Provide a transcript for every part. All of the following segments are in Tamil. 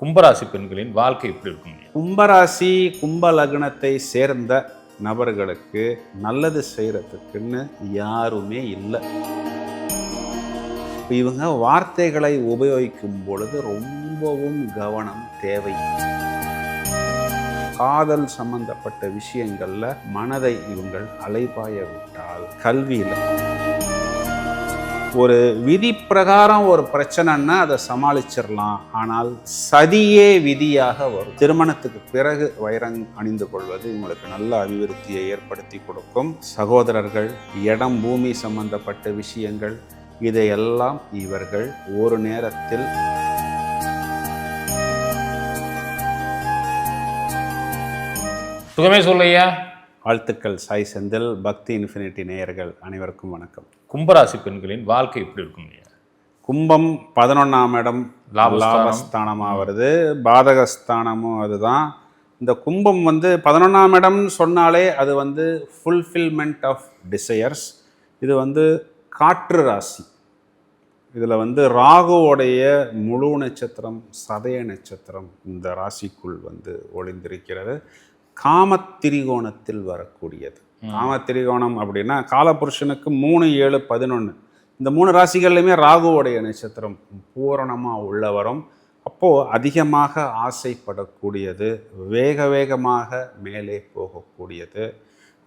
கும்பராசி பெண்களின் வாழ்க்கை எப்படி இருக்கும் கும்பராசி கும்ப லக்னத்தை சேர்ந்த நபர்களுக்கு நல்லது செய்கிறதுக்குன்னு யாருமே இல்லை. இவங்க வார்த்தைகளை உபயோகிக்கும் பொழுது ரொம்பவும் கவனம் தேவை. காதல் சம்பந்தப்பட்ட விஷயங்களில் மனதை இவங்கள் அலைபாய விட்டால் கல்வியில் ஒரு விதி பிரகாரம் ஒரு பிரச்சனைன்னா அதை சமாளிச்சிடலாம். ஆனால் சதியே விதியாக வரும். திருமணத்துக்கு பிறகு வைரங் அணிந்து கொள்வது உங்களுக்கு நல்ல அபிவிருத்தியை ஏற்படுத்தி கொடுக்கும். சகோதரர்கள் இடம் பூமி சம்பந்தப்பட்ட விஷயங்கள் இதையெல்லாம் இவர்கள் ஒரு நேரத்தில் சுகமே சொல்லையா? வாழ்த்துக்கள். சாய் செந்தில் பக்தி இன்ஃபினிட்டி நேயர்கள் அனைவருக்கும் வணக்கம். கும்பராசி பெண்களின் வாழ்க்கை எப்படி இருக்குங்க கும்பம் பதினொன்றாம் இடம் லாபஸ்தானம். லாபஸ்தானமாக வருது. பாதகஸ்தானமும் அதுதான். இந்த கும்பம் வந்து பதினொன்றாம் இடம்னு சொன்னாலே அது வந்து ஃபுல்ஃபில்மெண்ட் ஆஃப் டிசையர்ஸ் இது வந்து காற்று ராசி. இதில் வந்து ராகுவோடைய முழு நட்சத்திரம் சதய நட்சத்திரம் இந்த ராசிக்குள் வந்து ஒளிந்திருக்கிறது. காமத்திரிகோணத்தில் வரக்கூடியது. காமத்திரிகோணம் அப்படின்னா காலபுருஷனுக்கு மூணு ஏழு பதினொன்று இந்த மூணு ராசிகள்லையுமே ராகுவோடைய நட்சத்திரம் பூரணமாக உள்ள வரும் அப்போது அதிகமாக ஆசைப்படக்கூடியது வேக வேகமாக மேலே போகக்கூடியது.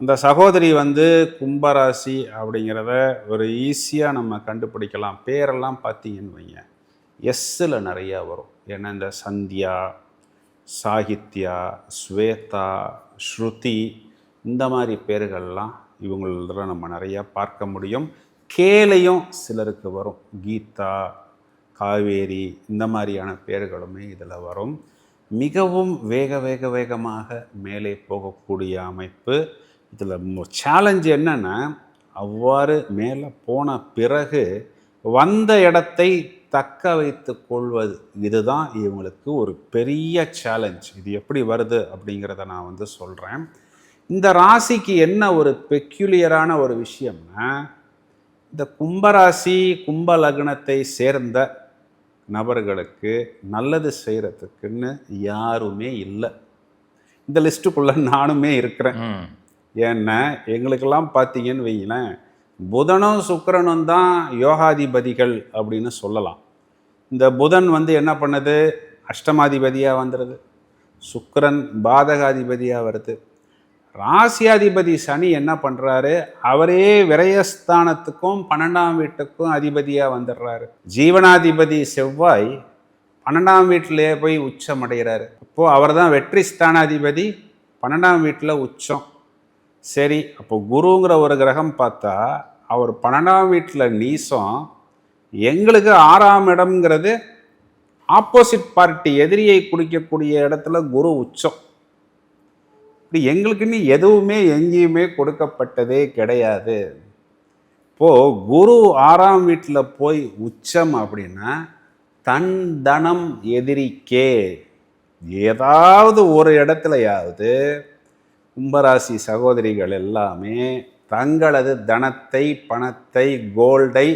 அந்த சகோதரி வந்து கும்பராசி அப்படிங்கிறத ஒரு ஈஸியாக நம்ம கண்டுபிடிக்கலாம். பேரெல்லாம் பார்த்தீங்கன்னு வைங்க. எஸ்ஸில் நிறையா வரும். ஏன்னா இந்த சந்தியா சாகித்யா ஸ்வேதா ஸ்ருதி இந்த மாதிரி பேர்கள்லாம் இவங்களெல்லாம் நம்ம நிறையா பார்க்க முடியும். கேலையும் சிலருக்கு வரும். கீதா காவேரி இந்த மாதிரியான பேர்களுமே இதில் வரும். மிகவும் வேக வேக வேகமாக மேலே போகக்கூடிய அமைப்பு. இதில் சேலஞ்சு என்னென்னா அவ்வாறு மேலே போன பிறகு வந்த இடத்தை தக்க வைத்து கொள்வது இதுதான் இவங்களுக்கு ஒரு பெரிய சேலஞ்ச் இது எப்படி வருது அப்படிங்கிறத நான் வந்து சொல்கிறேன் இந்த ராசிக்கு என்ன ஒரு பெக்யூலியரான ஒரு விஷயம்னா இந்த கும்பராசி கும்ப லக்னத்தை சேர்ந்த நபர்களுக்கு நல்லது செய்கிறதுக்குன்னு யாருமே இல்லை. இந்த லிஸ்ட்டுக்குள்ளே நானுமே இருக்கிறேன். ஏன்னா எங்களுக்கெல்லாம் பார்த்தீங்கன்னு வைங்களேன் புதனும் சுக்கரனும் தான் யோகாதிபதிகள் அப்படின்னு சொல்லலாம். இந்த புதன் வந்து என்ன பண்ணுது? அஷ்டமாதிபதியாக வந்துடுது சுக்கிரன் பாதகாதிபதியாக வருது. ராசியாதிபதி சனி என்ன பண்ணுறாரு அவரே விரயஸ்தானத்துக்கும் பன்னெண்டாம் வீட்டுக்கும் அதிபதியாக வந்துடுறாரு. ஜீவனாதிபதி செவ்வாய் பன்னெண்டாம் வீட்டிலேயே போய் உச்சம் அடைகிறாரு. அப்போது அவர் தான் வெற்றி ஸ்தானாதிபதி பன்னெண்டாம் வீட்டில் உச்சம். சரி அப்போ குருங்கிற ஒரு கிரகம் பார்த்தா அவர் பன்னெண்டாம் வீட்டில் நீசம் எங்களுக்கு ஆறாம் இடம்ங்கிறது ஆப்போசிட் பார்ட்டி எதிரியை குடிக்கக்கூடிய இடத்துல குரு உச்சம். இப்படி எங்களுக்குன்னு எதுவுமே எங்கேயுமே கொடுக்கப்பட்டதே கிடையாது. இப்போது குரு ஆறாம் வீட்டில் போய் உச்சம் அப்படின்னா தன் தனம் எதிரிக்கே. ஏதாவது ஒரு இடத்துலையாவது கும்பராசி சகோதரிகள் எல்லாமே தங்களது தனத்தை பணத்தை கோல்டை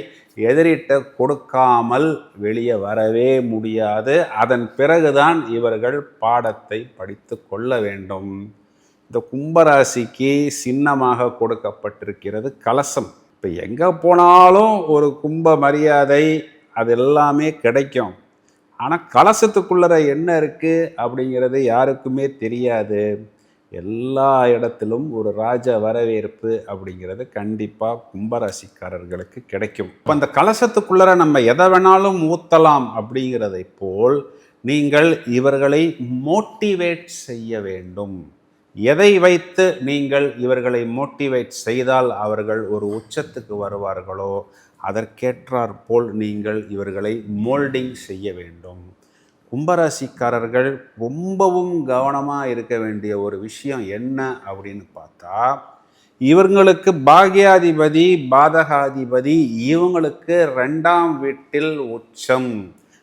எதிரிட்ட கொடுக்காமல் வெளியே வரவே முடியாது. அதன் பிறகுதான் இவர்கள் பாடத்தை படித்து கொள்ள வேண்டும். இந்த கும்பராசிக்கு சின்னமாக கொடுக்கப்பட்டிருக்கிறது கலசம். இப்போ எங்கே போனாலும் ஒரு கும்ப மரியாதை அது எல்லாமே கிடைக்கும். ஆனால் கலசத்துக்குள்ளற என்ன இருக்குது அப்படிங்கிறது யாருக்குமே தெரியாது. எல்லா இடத்திலும் ஒரு ராஜ வரவேற்பு அப்படிங்கிறது கண்டிப்பாக கும்பராசிக்காரர்களுக்கு கிடைக்கும். இப்போ அந்த கலசத்துக்குள்ளர நம்ம எதை வேணாலும் ஊற்றலாம் அப்படிங்கிறதை போல் நீங்கள் இவர்களை மோட்டிவேட் செய்ய வேண்டும். எதை வைத்து நீங்கள் இவர்களை மோட்டிவேட் செய்தால் அவர்கள் ஒரு உச்சத்துக்கு வருவார்களோ அதற்கேற்றாற்போல் நீங்கள் இவர்களை மோல்டிங் செய்ய வேண்டும். கும்பராசிக்காரர்கள் ரொம்பவும் கவனமாக இருக்க வேண்டிய ஒரு விஷயம் என்ன அப்படின்னு பார்த்தா இவங்களுக்கு பாக்யாதிபதி பாதகாதிபதி இவங்களுக்கு ரெண்டாம் வீட்டில் உச்சம்.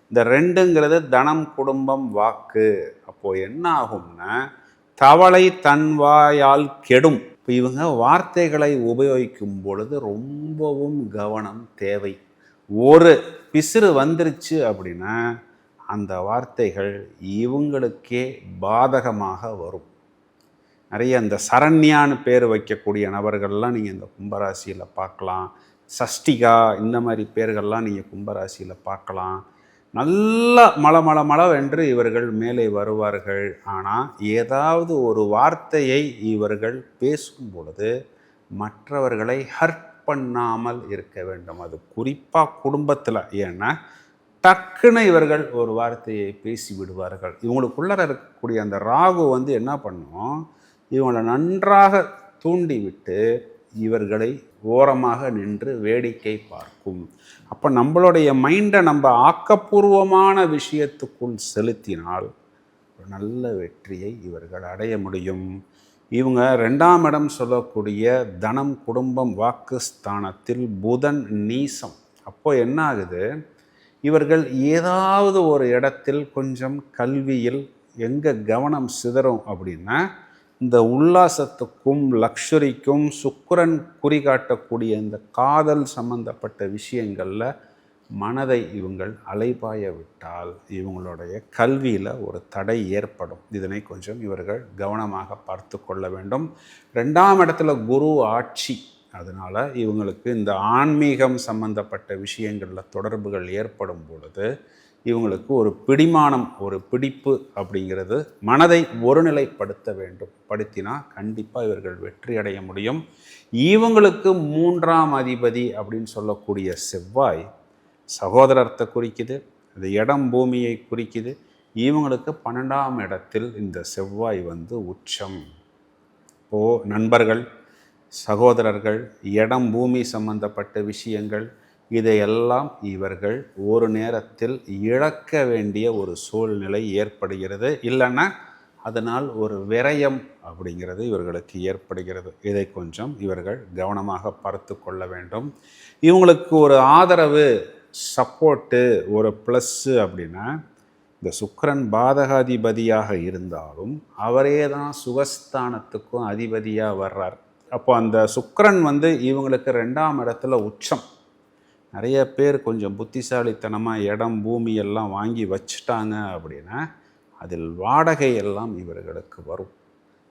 இந்த ரெண்டுங்கிறது தனம் குடும்பம் வாக்கு. அப்போது என்ன ஆகும்னா தவளை தன்வாயால் கெடும். இப்போ இவங்க வார்த்தைகளை உபயோகிக்கும் பொழுது ரொம்பவும் கவனம் தேவை. ஒரு பிசிறு வந்துருச்சு அப்படின்னா அந்த வார்த்தைகள் இவங்களுக்கே பாதகமாக வரும். நிறைய இந்த சரண்யான்னு பேர் வைக்கக்கூடிய நபர்கள்லாம் நீங்கள் இந்த கும்பராசியில் பார்க்கலாம். சஷ்டிகா இந்த மாதிரி பேர்கள்லாம் நீங்கள் கும்பராசியில் பார்க்கலாம். நல்ல மல மல மளவென்று இவர்கள் மேலே வருவார்கள். ஆனால் ஏதாவது ஒரு வார்த்தையை இவர்கள் பேசும் பொழுது மற்றவர்களை ஹர்ட் பண்ணாமல் இருக்க வேண்டும். அது குறிப்பாக குடும்பத்தில். ஏன்னா டக்குன்னு இவர்கள் ஒரு வார்த்தையை பேசி விடுவார்கள் இவங்களுக்குள்ளார இருக்கக்கூடிய அந்த ராகு வந்து என்ன பண்ணும்? இவங்களை நன்றாக தூண்டிவிட்டு இவர்களை ஓரமாக நின்று வேடிக்கை பார்க்கும். அப்போ நம்மளுடைய மைண்டை நம்ம ஆக்கப்பூர்வமான விஷயத்துக்குள் செலுத்தினால் ஒரு நல்ல வெற்றியை இவர்கள் அடைய முடியும். இவங்க ரெண்டாம் இடம் சொல்லக்கூடிய தனம் குடும்பம் வாக்குஸ்தானத்தில் புதன் நீசம். அப்போது என்ன ஆகுது? இவர்கள் ஏதாவது ஒரு இடத்தில் கொஞ்சம் கல்வியில் எங்கே கவனம் சிதறும் அப்படின்னா இந்த உல்லாசத்துக்கும் லக்ஷரிக்கும் சுக்கரன் குறிகாட்டக்கூடிய இந்த காதல் சம்பந்தப்பட்ட விஷயங்களில் மனதை இவங்கள் அலைபாய விட்டால் இவங்களுடைய கல்வியில் ஒரு தடை ஏற்படும். இதனை கொஞ்சம் இவர்கள் கவனமாக பார்த்து கொள்ள வேண்டும். ரெண்டாம் இடத்துல குரு ஆட்சி. அதனால் இவங்களுக்கு இந்த ஆன்மீகம் சம்பந்தப்பட்ட விஷயங்களில் தொடர்புகள் ஏற்படும் பொழுது இவங்களுக்கு ஒரு பிடிமானம் ஒரு பிடிப்பு அப்படிங்கிறது மனதை ஒருநிலைப்படுத்த வேண்டும். படுத்தினா கண்டிப்பாக இவர்கள் வெற்றி அடைய முடியும். இவங்களுக்கு மூன்றாம் அதிபதி அப்படின்னு சொல்லக்கூடிய செவ்வாய் சகோதரத்தை குறிக்குது அது இடம் பூமியை குறிக்குது. இவங்களுக்கு பன்னெண்டாம் இடத்தில் இந்த செவ்வாய் வந்து உச்சம். இப்போது நண்பர்கள் சகோதரர்கள் இடம் பூமி சம்பந்தப்பட்ட விஷயங்கள் இதையெல்லாம் இவர்கள் ஒரு நேரத்தில் இழக்க வேண்டிய ஒரு சூழ்நிலை ஏற்படுகிறது. இல்லைன்னா அதனால் ஒரு விரயம் அப்படிங்கிறது இவர்களுக்கு ஏற்படுகிறது. இதை கொஞ்சம் இவர்கள் கவனமாக பார்த்து கொள்ள வேண்டும். இவங்களுக்கு ஒரு ஆதரவு சப்போர்ட்டு ஒரு ப்ளஸ்ஸு அப்படின்னா இந்த சுக்கரன் பாதகாதிபதியாக இருந்தாலும் அவரே தான் சுகஸ்தானத்துக்கும் அதிபதியாக வர்றார். அப்போ அந்த சுக்கரன் வந்து இவங்களுக்கு ரெண்டாம் இடத்துல உச்சம். நிறைய பேர் கொஞ்சம் புத்திசாலித்தனமாக இடம் பூமி எல்லாம் வாங்கி வச்சுட்டாங்க அப்படின்னா அதில் வாடகை எல்லாம் இவர்களுக்கு வரும்.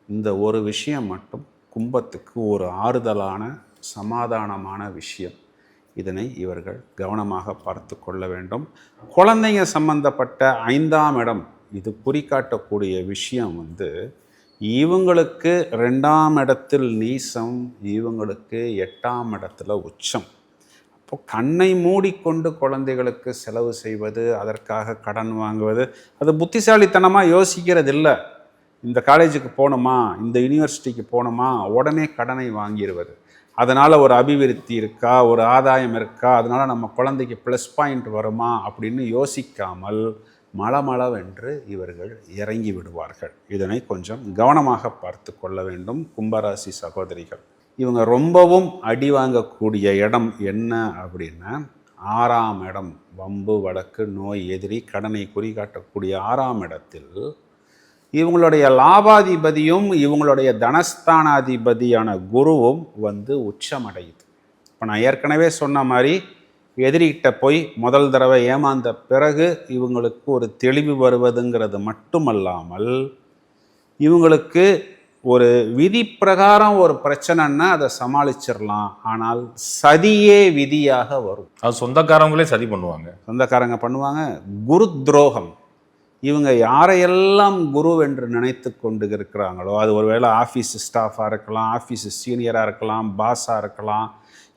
இந்த ஒரு விஷயம் மட்டும் கும்பத்துக்கு ஒரு ஆறுதலான சமாதானமான விஷயம். இதனை இவர்கள் கவனமாக பார்த்து கொள்ள வேண்டும். குழந்தைங்க சம்பந்தப்பட்ட ஐந்தாம் இடம் இது குறிக்காட்டக்கூடிய விஷயம் வந்து இவங்களுக்கு ரெண்டாம் இடத்தில் நீசம் இவங்களுக்கு எட்டாம் இடத்துல உச்சம். அப்போ கண்ணை மூடிக்கொண்டு குழந்தைகளுக்கு செலவு செய்வது அதற்காக கடன் வாங்குவது அது புத்திசாலித்தனமாக யோசிக்கிறது இல்லை இந்த காலேஜுக்கு போகணுமா? இந்த யூனிவர்சிட்டிக்கு போகணுமா? உடனே கடனை வாங்கிடுவது. அதனால் ஒரு அபிவிருத்தி இருக்கா? ஒரு ஆதாயம் இருக்கா? அதனால் நம்ம குழந்தைக்கு ப்ளஸ் பாயிண்ட் வருமா? அப்படின்னு யோசிக்காமல் மளமளவென்று இவர்கள் இறங்கி விடுவார்கள். இதனை கொஞ்சம் கவனமாக பார்த்து கொள்ள வேண்டும் கும்பராசி சகோதரிகள். இவங்க ரொம்பவும் அடி வாங்கக்கூடிய இடம் என்ன அப்படின்னா ஆறாம் இடம் வம்பு வழக்கு நோய் எதிரி கடனை குறிகாட்டக்கூடிய ஆறாம் இடத்தில் இவங்களுடைய லாபாதிபதியும் இவங்களுடைய தனஸ்தானாதிபதியான குருவும் வந்து உச்சமடையுது. இப்போ நான் ஏற்கனவே சொன்ன மாதிரி எதிரிகிட்ட போய் முதல் தடவை ஏமாந்த பிறகு இவங்களுக்கு ஒரு தெளிவு வருவதுங்கிறது மட்டுமல்லாமல் இவங்களுக்கு ஒரு விதி பிரகாரம் ஒரு பிரச்சனைன்னா அதை சமாளிச்சிடலாம். ஆனால் சதியே விதியாக வரும். அது சொந்தக்காரங்களே சதி பண்ணுவாங்க. சொந்தக்காரங்க பண்ணுவாங்க குரு துரோகம் இவங்க யாரையெல்லாம் குரு என்று நினைத்து கொண்டு இருக்கிறாங்களோ அது ஒருவேளை ஆஃபீஸ் ஸ்டாஃபாக இருக்கலாம் ஆஃபீஸ் சீனியராக இருக்கலாம் பாஸாக இருக்கலாம்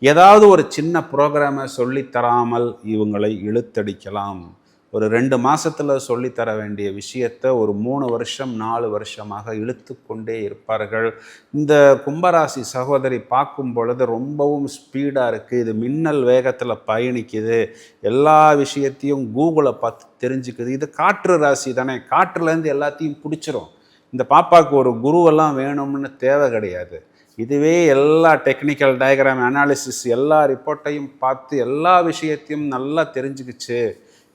ஏதாவது ஒரு சின்ன ப்ரோக்ராமை சொல்லித்தராமல் இவங்களை இழுத்தடிக்கலாம். ஒரு ரெண்டு மாதத்தில் சொல்லித்தர வேண்டிய விஷயத்தை ஒரு மூணு வருஷம் நாலு வருஷமாக இழுத்து கொண்டே இருப்பார்கள். இந்த கும்பராசி சகோதரி பார்க்கும் பொழுது ரொம்பவும் ஸ்பீடாக இருக்குது இது மின்னல் வேகத்தில் பயணிக்குது. எல்லா விஷயத்தையும் கூகுளை பார்த்து தெரிஞ்சுக்குது. இது காற்று ராசி தானே. காற்றுலேருந்து எல்லாத்தையும் பிடிச்சிரும். இந்த பாப்பாவுக்கு ஒரு குருவெல்லாம் வேணும்னு தேவை கிடையாது. இதுவே எல்லா டெக்னிக்கல் டயக்ராம் அனாலிசிஸ் எல்லா ரிப்போர்ட்டையும் பார்த்து எல்லா விஷயத்தையும் நல்லா தெரிஞ்சுக்கிச்சு.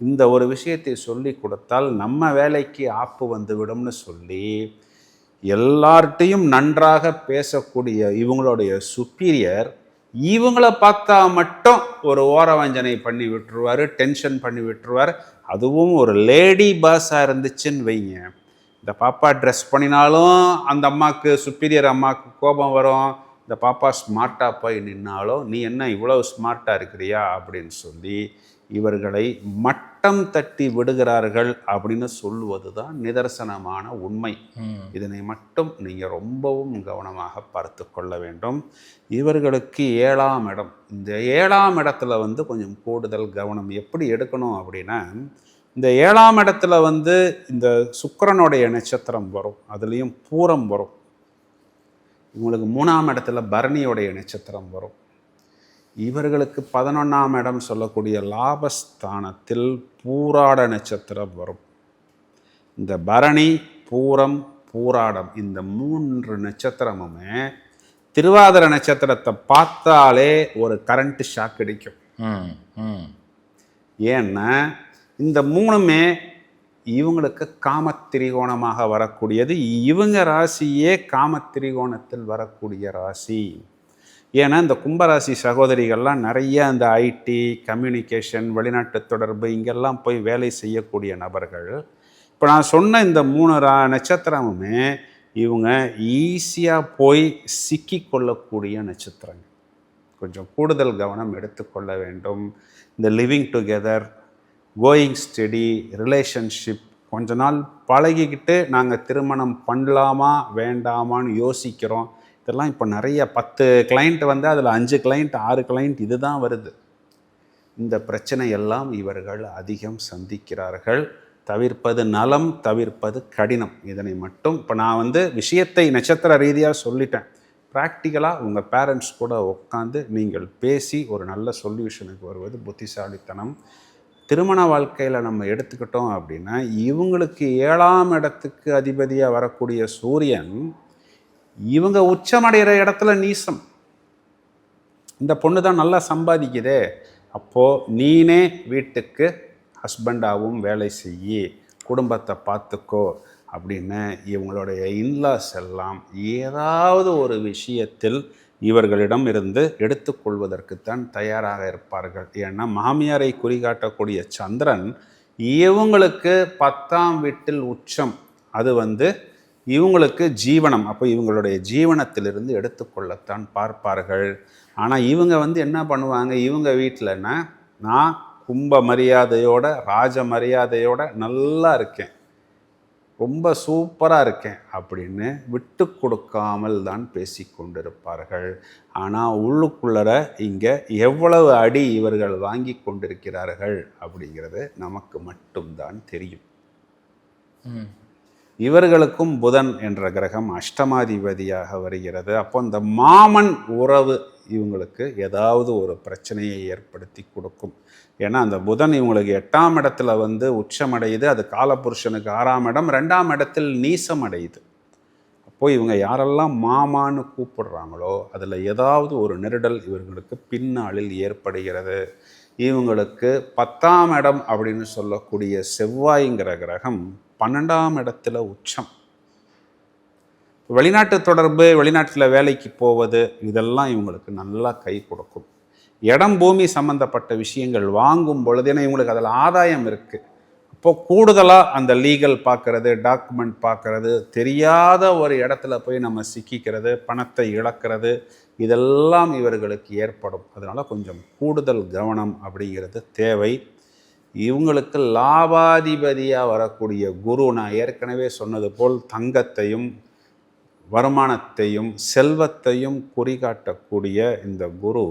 இந்த ஒரு விஷயத்தை சொல்லி கொடுத்தால் நம்ம வேலைக்கு ஆப்பு வந்துவிடும்னு சொல்லி எல்லார்ட்டையும் நன்றாக பேசக்கூடிய இவங்களுடைய சுப்பீரியர் இவங்கள பார்த்தா மட்டும் ஒரு ஓரவஞ்சனை பண்ணி விட்டுருவார் டென்ஷன் பண்ணி விட்டுருவார். அதுவும் ஒரு லேடி பாஸாக இருந்துச்சுன்னு வைங்க. இந்த பாப்பா ட்ரெஸ் பண்ணினாலும் அந்த அம்மாவுக்கு சுப்பீரியர் அம்மாவுக்கு கோபம் வரும். இந்த பாப்பா ஸ்மார்ட்டாக போய் நின்னாலும் நீ என்ன இவ்வளோ ஸ்மார்ட்டாக இருக்கிறியா? அப்படின்னு சொல்லி இவர்களை மட்டம் தட்டி விடுகிறார்கள் அப்படின்னு சொல்லுவது தான் நிதர்சனமான உண்மை. இதனை மட்டும் நீங்கள் ரொம்பவும் கவனமாக பார்த்து கொள்ள வேண்டும். இவர்களுக்கு ஏழாம் இடம். இந்த ஏழாம் இடத்துல வந்து கொஞ்சம் கூடுதல் கவனம் எப்படி எடுக்கணும் அப்படின்னா இந்த ஏழாம் இடத்துல வந்து இந்த சுக்கிரனுடைய நட்சத்திரம் வரும். அதுலேயும் பூரம் வரும். இவங்களுக்கு மூணாம் இடத்துல பரணியோடைய நட்சத்திரம் வரும். இவர்களுக்கு பதினொன்றாம் இடம் சொல்லக்கூடிய லாபஸ்தானத்தில் பூராட நட்சத்திரம் வரும். இந்த பரணி பூரம் பூராடம் இந்த மூன்று நட்சத்திரமுமே திருவாதிர நட்சத்திரத்தை பார்த்தாலே ஒரு கரண்ட் ஷாக் அடிக்கும். ம் ம். ஏன்னா இந்த மூணுமே இவங்களுக்கு காமத்திரிகோணமாக வரக்கூடியது. இவங்க ராசியே காமத்திரிகோணத்தில் வரக்கூடிய ராசி. ஏன்னா இந்த கும்பராசி சகோதரிகள்லாம் நிறைய அந்த ஐடி கம்யூனிகேஷன் வெளிநாட்டு தொடர்பு இங்கெல்லாம் போய் வேலை செய்யக்கூடிய நபர்கள். இப்போ நான் சொன்ன இந்த மூணு ரா நட்சத்திரமுமே இவங்க ஈஸியாக போய் சிக்கிக்கொள்ளக்கூடிய நட்சத்திரங்கள் கொஞ்சம் கூடுதல் கவனம் எடுத்துக்கொள்ள வேண்டும். இந்த living together going steady relationship கொஞ்ச நாள் பழகிக்கிட்டு நாங்கள் திருமணம் பண்ணலாமா வேண்டாமான்னு யோசிக்கிறோம். இதெல்லாம் இப்போ நிறைய பத்து கிளைண்ட் வந்து அதில் அஞ்சு கிளைண்ட் ஆறு கிளைண்ட் இதுதான் வருது. இந்த பிரச்சனை எல்லாம் இவர்கள் அதிகம் சந்திக்கிறார்கள். தவிர்ப்பது நலம் தவிர்ப்பது கடினம். இதனை மட்டும் இப்போ நான் வந்து விஷயத்தை நட்சத்திர ரீதியாக சொல்லிட்டேன். ப்ராக்டிக்கலாக உங்கள் பேரண்ட்ஸ் கூட உட்காந்து நீங்கள் பேசி ஒரு நல்ல சொல்யூஷனுக்கு வருவது புத்திசாலித்தனம். திருமண வாழ்க்கையில் நம்ம எடுத்துக்கிட்டோம் அப்படின்னா இவங்களுக்கு ஏழாம் இடத்துக்கு அதிபதியாக வரக்கூடிய சூரியன் இவங்க உச்சமடைகிற இடத்துல நீசம். இந்த பொண்ணு தான் நல்லா சம்பாதிக்குதே. அப்போது நீனே வீட்டுக்கு ஹஸ்பண்டாகவும் வேலை செய்யி குடும்பத்தை பார்த்துக்கோ அப்படின்னு இவங்களுடைய இன்லாஸ் எல்லாம் ஏதாவது ஒரு விஷயத்தில் இவர்களிடம் இருந்து எடுத்துக்கொள்வதற்குத்தான் தயாராக இருப்பார்கள். ஏன்னா மாமியாரை குறிகாட்டக்கூடிய சந்திரன் இவங்களுக்கு பத்தாம் வீட்டில் உச்சம். அது வந்து இவங்களுக்கு ஜீவனம் அப்போ இவங்களுடைய ஜீவனத்திலிருந்து எடுத்துக்கொள்ளத்தான் பார்ப்பார்கள். ஆனால் இவங்க வந்து என்ன பண்ணுவாங்க? இவங்க வீட்டிலன்னா நான் கும்ப மரியாதையோட ராஜ மரியாதையோட நல்லா இருக்கேன். ரொம்ப சூப்பராக இருக்கேன் அப்படின்னு விட்டு கொடுக்காமல் தான் பேசி கொண்டிருப்பார்கள். ஆனால் உள்ளுக்குள்ளர இங்கே எவ்வளவு அடி இவர்கள் வாங்கி கொண்டிருக்கிறார்கள் அப்படிங்கிறது நமக்கு மட்டும்தான் தெரியும். இவர்களுக்கும் புதன் என்ற கிரகம் அஷ்டமாதிபதியாக வருகிறது. அப்போ இந்த மாமன் உறவு இவங்களுக்கு ஏதாவது ஒரு பிரச்சனையை ஏற்படுத்தி கொடுக்கும். ஏன்னா அந்த புதன் இவங்களுக்கு எட்டாம் இடத்துல வந்து உச்சமடையுது. அது காலபுருஷனுக்கு ஆறாம் இடம். ரெண்டாம் இடத்தில் நீசம் அடையுது அப்போது இவங்க யாரெல்லாம் மாமான்னு கூப்பிடுறாங்களோ அதில் ஏதாவது ஒரு நெருடல் இவர்களுக்கு பின்னாளில் ஏற்படுகிறது. இவங்களுக்கு பத்தாம் இடம் அப்படின்னு சொல்லக்கூடிய செவ்வாய்ங்கிற கிரகம் பன்னெண்டாம் இடத்துல உச்சம். வெளிநாட்டு தொடர்பு வெளிநாட்டில் வேலைக்கு போவது இதெல்லாம் இவங்களுக்கு நல்லா கை கொடுக்கும். இடம் பூமி சம்பந்தப்பட்ட விஷயங்கள் வாங்கும் பொழுது ஏன்னா இவங்களுக்கு அதில் ஆதாயம் இருக்குது அப்போது கூடுதலாக அந்த லீகல் பார்க்கறது டாக்குமெண்ட் பார்க்கறது தெரியாத ஒரு இடத்துல போய் நம்ம சிக்கிக்கிறது பணத்தை இழக்கிறது இதெல்லாம் இவர்களுக்கு ஏற்படும். அதனால் கொஞ்சம் கூடுதல் கவனம் அப்படிங்கிறது தேவை. இவங்களுக்கு லாபாதிபதியாக வரக்கூடிய குரு நான் ஏற்கனவே சொன்னது போல் தங்கத்தையும் வருமானத்தையும் செல்வத்தையும் குறிகாட்டக்கூடிய இந்த குரு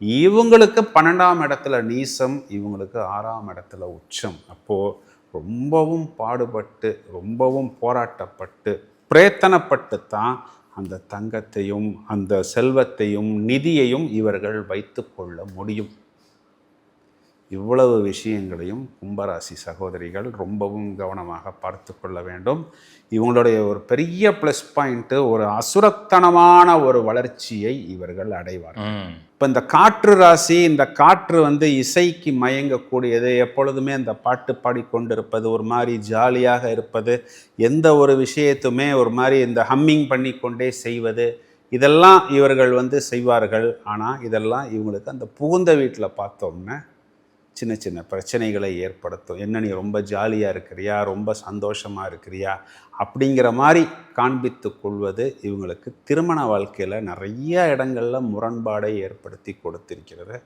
இவங்களுக்கு பன்னெண்டாம் இடத்துல நீசம் இவங்களுக்கு ஆறாம் இடத்துல உச்சம். அப்போது ரொம்பவும் பாடுபட்டு ரொம்பவும் போராட்டப்பட்டு பிரயத்தனப்பட்டு தான் அந்த தங்கத்தையும் அந்த செல்வத்தையும் நிதியையும் இவர்கள் வைத்து கொள்ள முடியும். இவ்வளவு விஷயங்களையும் கும்பராசி சகோதரிகள் ரொம்பவும் கவனமாக பார்த்து கொள்ள வேண்டும். இவங்களுடைய ஒரு பெரிய ப்ளஸ் பாயிண்ட்டு ஒரு அசுரத்தனமான ஒரு வளர்ச்சியை இவர்கள் அடைவார் இப்போ இந்த காற்று ராசி இந்த காற்று வந்து இசைக்கு மயங்கக்கூடியது எப்பொழுதுமே அந்த பாட்டு பாடிக்கொண்டிருப்பது ஒரு மாதிரி ஜாலியாக இருப்பது எந்த ஒரு விஷயத்துமே ஒரு மாதிரி இந்த ஹம்மிங் பண்ணி கொண்டே செய்வது இதெல்லாம் இவர்கள் வந்து செய்வார்கள். ஆனால் இதெல்லாம் இவங்களுக்கு அந்த புகுந்த வீட்டில் பார்த்தோம்னா சின்ன சின்ன பிரச்சனைகளை ஏற்படுத்தும். என்ன நீ ரொம்ப ஜாலியாக இருக்கிறியா? ரொம்ப சந்தோஷமாக இருக்கிறியா? அப்படிங்கிற மாதிரி காண்பித்து கொள்வது இவங்களுக்கு திருமண வாழ்க்கையில் நிறைய இடங்களில் முரண்பாடை ஏற்படுத்தி கொடுத்திருக்கிறது.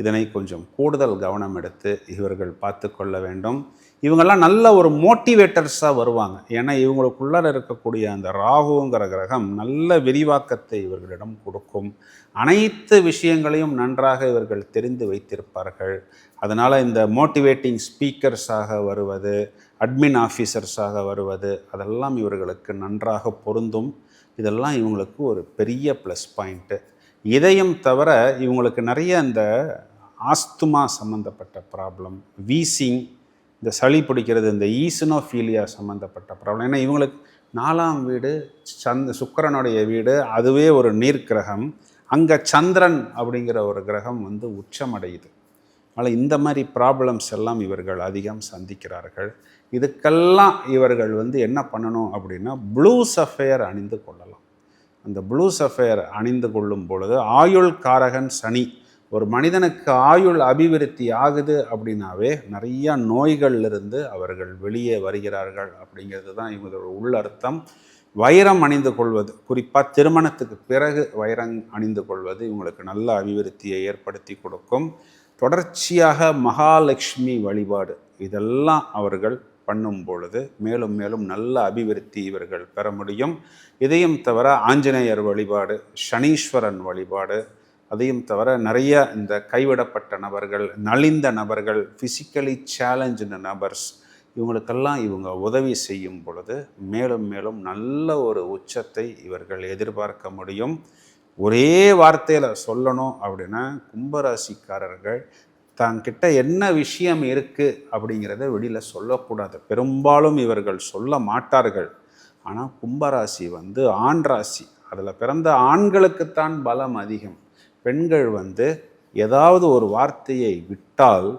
இதனை கொஞ்சம் கூடுதல் கவனம் எடுத்து இவர்கள் பார்த்து கொள்ள வேண்டும். இவங்கெல்லாம் நல்ல ஒரு மோட்டிவேட்டர்ஸாக வருவாங்க. ஏன்னா இவங்களுக்குள்ளார இருக்கக்கூடிய அந்த ராகுங்கிற கிரகம் நல்ல விரிவாக்கத்தை இவர்களிடம் கொடுக்கும். அனைத்து விஷயங்களையும் நன்றாக இவர்கள் தெரிந்து வைத்திருப்பார்கள். அதனால் இந்த மோட்டிவேட்டிங் ஸ்பீக்கர்ஸாக வருவது அட்மின் ஆஃபீஸர்ஸாக வருவது அதெல்லாம் இவர்களுக்கு நன்றாக பொருந்தும். இதெல்லாம் இவங்களுக்கு ஒரு பெரிய ப்ளஸ் பாயிண்ட்டு இதயம் தவிர இவங்களுக்கு நிறைய இந்த ஆஸ்துமா சம்மந்தப்பட்ட ப்ராப்ளம் வீசிங் இந்த சளி பிடிக்கிறது இந்த ஈசனோஃபீலியா சம்மந்தப்பட்ட ப்ராப்ளம் ஏன்னா இவங்களுக்கு நாலாம் வீடு சந்த் சுக்கிரனுடைய வீடு அதுவே ஒரு நீர் கிரகம் அங்கே சந்திரன் அப்படிங்கிற ஒரு கிரகம் வந்து உச்சமடையுது. அதனால் இந்த மாதிரி ப்ராப்ளம்ஸ் எல்லாம் இவர்கள் அதிகம் சந்திக்கிறார்கள். இதுக்கெல்லாம் இவர்கள் வந்து என்ன பண்ணணும் அப்படின்னா ப்ளூ சஃபையர் அணிந்து கொள்ளலாம். அந்த ப்ளூ சஃபேர் அணிந்து கொள்ளும் பொழுது ஆயுள் காரகன் சனி ஒரு மனிதனுக்கு ஆயுள் அபிவிருத்தி ஆகுது அப்படின்னாவே நிறையா நோய்கள்லிருந்து அவர்கள் வெளியே வருகிறார்கள் அப்படிங்கிறது தான் இவங்களோட உள்ளர்த்தம் வைரம் அணிந்து கொள்வது குறிப்பாக திருமணத்துக்கு பிறகு வைரம் அணிந்து கொள்வது இவங்களுக்கு நல்ல அபிவிருத்தியை ஏற்படுத்தி கொடுக்கும். தொடர்ச்சியாக மகாலட்சுமி வழிபாடு இதெல்லாம் அவர்கள் பண்ணும் பொழுது மேலும் மேலும் நல்ல அபிவிருத்தி இவர்கள் பெற முடியும். இதையும் தவிர ஆஞ்சநேயர் வழிபாடு சனீஸ்வரன் வழிபாடு அதையும் தவிர நிறைய இந்த கைவிடப்பட்ட நபர்கள் நலிந்த நபர்கள் ஃபிசிக்கலி சேலஞ்சு நபர்ஸ் இவங்களுக்கெல்லாம் இவங்க உதவி செய்யும் பொழுது மேலும் மேலும் நல்ல ஒரு உச்சத்தை இவர்கள் எதிர்பார்க்க முடியும். ஒரே வார்த்தையில் சொல்லணும் அப்படின்னா கும்பராசிக்காரர்கள் தங்கிட்ட என்ன விஷயம் இருக்குது அப்படிங்கிறத வெளியில் சொல்லக்கூடாது. பெரும்பாலும் இவர்கள் சொல்ல மாட்டார்கள். ஆனால் கும்பராசி வந்து ஆண் ராசி. அதில் பிறந்த ஆண்களுக்குத்தான் பலம் அதிகம். பெண்கள் வந்து ஏதாவது ஒரு வார்த்தையை விட்டால்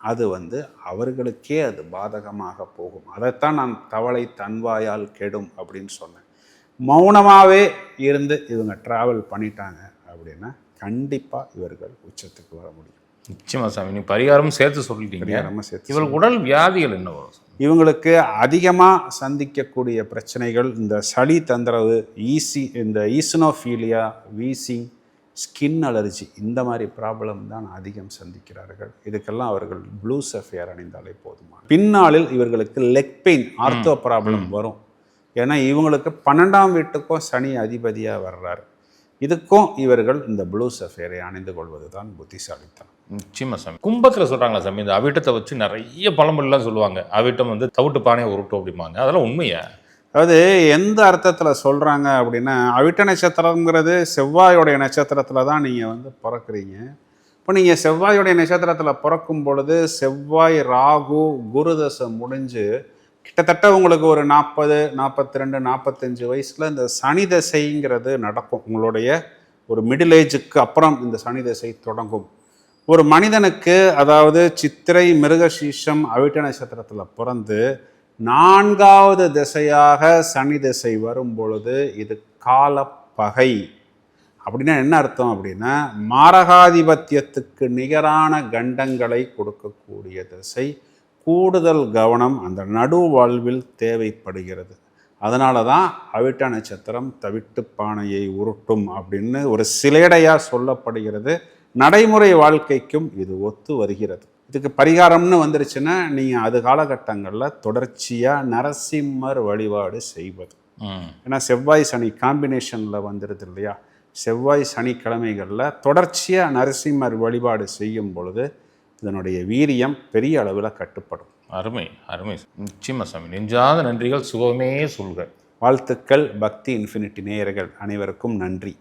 அது வந்து அவர்களுக்கே அது பாதகமாக போகும். அதைத்தான் நான் தவளை தன்வாயால் கெடும் அப்படின்னு சொன்னேன். மௌனமாகவே இருந்து இவங்க ட்ராவல் பண்ணிட்டாங்க அப்படின்னா கண்டிப்பாக இவர்கள் உச்சத்துக்கு வர முடியும். நிச்சயமா சாமி நீ பரிகாரமும் சேர்த்து சொல்லிட்டீங்க. நம்ம சேர்த்து உடல் வியாதிகள் என்ன வரும்? இவங்களுக்கு அதிகமாக சந்திக்கக்கூடிய பிரச்சனைகள் இந்த சளி தொந்தரவு ஈசி இந்த ஈசனோஃபீலியா வீசிங் ஸ்கின் அலர்ஜி இந்த மாதிரி ப்ராப்ளம் தான் அதிகம் சந்திக்கிறார்கள். இதுக்கெல்லாம் அவர்கள் ப்ளூ சஃபியர் அணிந்தாலே போதுமான பின்னாளில் இவர்களுக்கு லெக் பெயின் ஆர்த்தோ ப்ராப்ளம் வரும். ஏன்னா இவங்களுக்கு பன்னெண்டாம் வீட்டுக்கும் சனி அதிபதியாக வர்றாரு. இதுக்கும் இவர்கள் இந்த ப்ளூ சஃபியரை அணிந்து கொள்வது தான் புத்திசாலித்தனம். நிச்சயமா சாமி. கும்பத்தில் சொல்கிறாங்களா சாமி இந்த அவிட்டத்தை வச்சு நிறைய பழமொழிலாம் சொல்லுவாங்க. அவிட்டம் வந்து தவிட்டு பானையை உருட்டும் அப்படிம்பாங்க. அதெல்லாம் உண்மையா? அதாவது எந்த அர்த்தத்தில் சொல்கிறாங்க அப்படின்னா அவிட்ட நட்சத்திரங்கிறது செவ்வாயோடைய நட்சத்திரத்தில் தான் நீங்கள் வந்து பிறக்கிறீங்க. இப்போ நீங்கள் செவ்வாயோடைய நட்சத்திரத்தில் பிறக்கும் பொழுது செவ்வாய் ராகு குரு தசை முடிஞ்சு கிட்டத்தட்ட உங்களுக்கு ஒரு நாற்பது நாற்பத்தி ரெண்டு நாற்பத்தஞ்சு வயசில் இந்த சனி தசைங்கிறது நடக்கும். உங்களுடைய ஒரு மிடில் ஏஜுக்கு அப்புறம் இந்த சனி தசை தொடங்கும். ஒரு மனிதனுக்கு அதாவது சித்திரை மிருகசீஷம் அவிட்ட நட்சத்திரத்தில் பிறந்து நான்காவது திசையாக சனி திசை வரும் பொழுது இது காலப்பகை. அப்படின்னா என்ன அர்த்தம் அப்படின்னா மாரகாதிபத்தியத்துக்கு நிகரான கண்டங்களை கொடுக்கக்கூடிய திசை கூடுதல் கவனம் அந்த நடு வாழ்வில் தேவைப்படுகிறது. அதனால தான் அவிட்ட நட்சத்திரம் தவிட்டு பானையை உருட்டும் அப்படின்னு ஒரு சிலேடையாக சொல்லப்படுகிறது. நடைமுறை வாழ்க்கைக்கும் இது ஒத்து வருகிறது. இதுக்கு பரிகாரம்னு வந்துருச்சுன்னா நீங்கள் அது காலகட்டங்களில் தொடர்ச்சியாக நரசிம்மர் வழிபாடு செய்வது. ஏன்னா செவ்வாய் சனி காம்பினேஷனில் வந்துடுது இல்லையா? செவ்வாய் சனிக்கிழமைகளில் தொடர்ச்சியாக நரசிம்மர் வழிபாடு செய்யும் பொழுது இதனுடைய வீரியம் பெரிய அளவில் கட்டுப்படும். அருமை அருமை. நிச்சயமா சாமி நெஞ்சாத நன்றிகள் சுகமே சொல்க. வாழ்த்துக்கள் பக்தி இன்ஃபினிட்டி நேயர்கள் அனைவருக்கும் நன்றி.